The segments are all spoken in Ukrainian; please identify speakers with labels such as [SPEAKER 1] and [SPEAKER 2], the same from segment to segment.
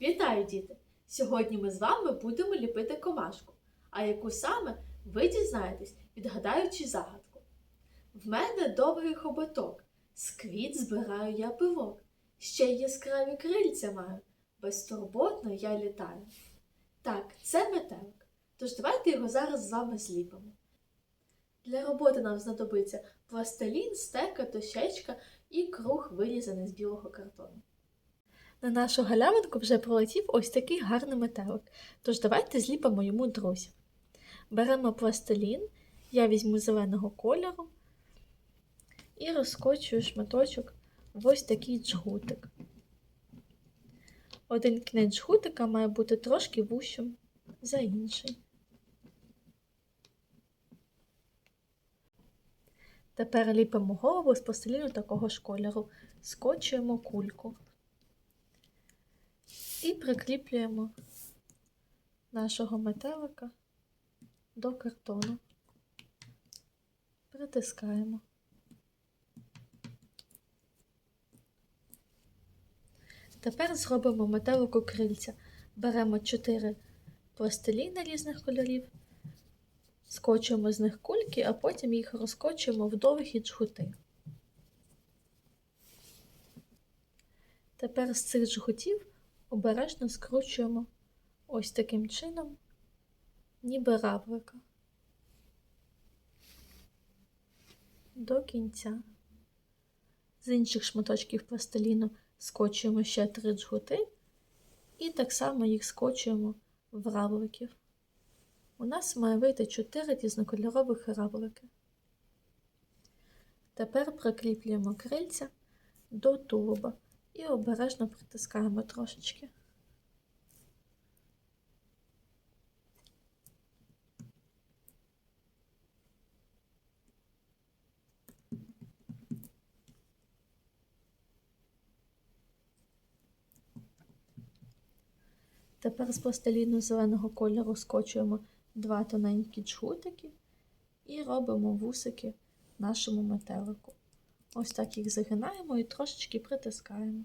[SPEAKER 1] Вітаю, діти! Сьогодні ми з вами будемо ліпити комашку. А яку саме ви дізнаєтесь, відгадаючи загадку. В мене довгий хоботок, з квіт збираю я пивок. Ще й яскраві крильця маю, безтурботно я літаю. Так, це метелик. Тож давайте його зараз з вами зліпимо. Для роботи нам знадобиться пластилін, стека, дощечка і круг вирізаний з білого картону. На нашу галявинку вже пролетів ось такий гарний метелик, тож давайте зліпимо йому друзів. Беремо пластилін, я візьму зеленого кольору і розкочую шматочок в ось такий джгутик. Один кінець джгутика має бути трошки вущим за інший. Тепер ліпимо голову з пластиліну такого ж кольору, скочуємо кульку і прикріплюємо нашого метелика до картону. Притискаємо. Тепер зробимо метелику крильця. Беремо 4 пластиліни різних кольорів, скочуємо з них кульки, а потім їх розкочуємо в довгі джгути. Тепер з цих джгутів обережно скручуємо ось таким чином, ніби равлика до кінця. З інших шматочків пластиліну скочуємо ще три джгути і так само їх скочуємо в равликів. У нас має вийти 4 різнокольорових равлики. Тепер прикріплюємо крильця до тулуба і обережно притискаємо трошечки. Тепер з пластиліну зеленого кольору скочуємо два тоненькі джгутики і робимо вусики нашому метелику. Ось так їх загинаємо і трошечки притискаємо.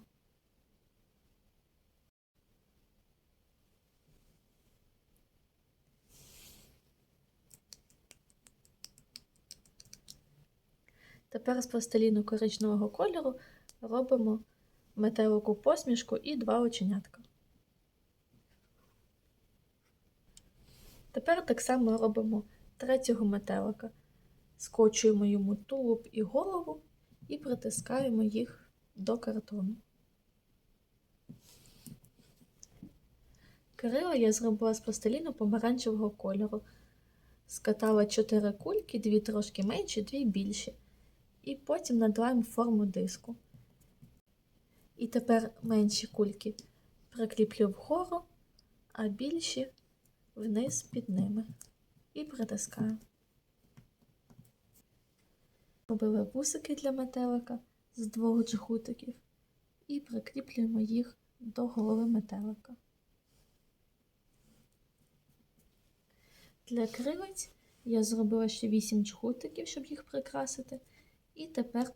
[SPEAKER 1] Тепер з пластиліну коричневого кольору робимо метелику посмішку і два оченятка. Тепер так само робимо третього метелика. Скочуємо йому тулуб і голову і притискаємо їх до картону. Крила я зробила з пластиліну помаранчевого кольору. Скатала 4 кульки, дві трошки менші, дві більші. І потім надуваємо форму диску. І тепер менші кульки прикріплю вгору, а більші вниз під ними і притискаю. Робили вусики для метелика з двох джгутиків і прикріплюємо їх до голови метелика. Для кривиць я зробила ще 8 джгутиків, щоб їх прикрасити, і тепер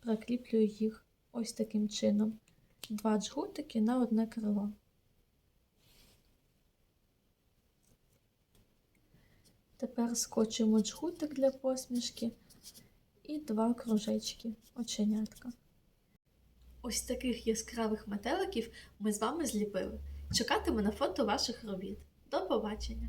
[SPEAKER 1] прикріплюю їх ось таким чином. Два джгутики на одне крило. Тепер скочуємо джгутик для посмішки і два кружечки оченятка. Ось таких яскравих метеликів ми з вами зліпили. Чекатиму на фото ваших робіт. До побачення!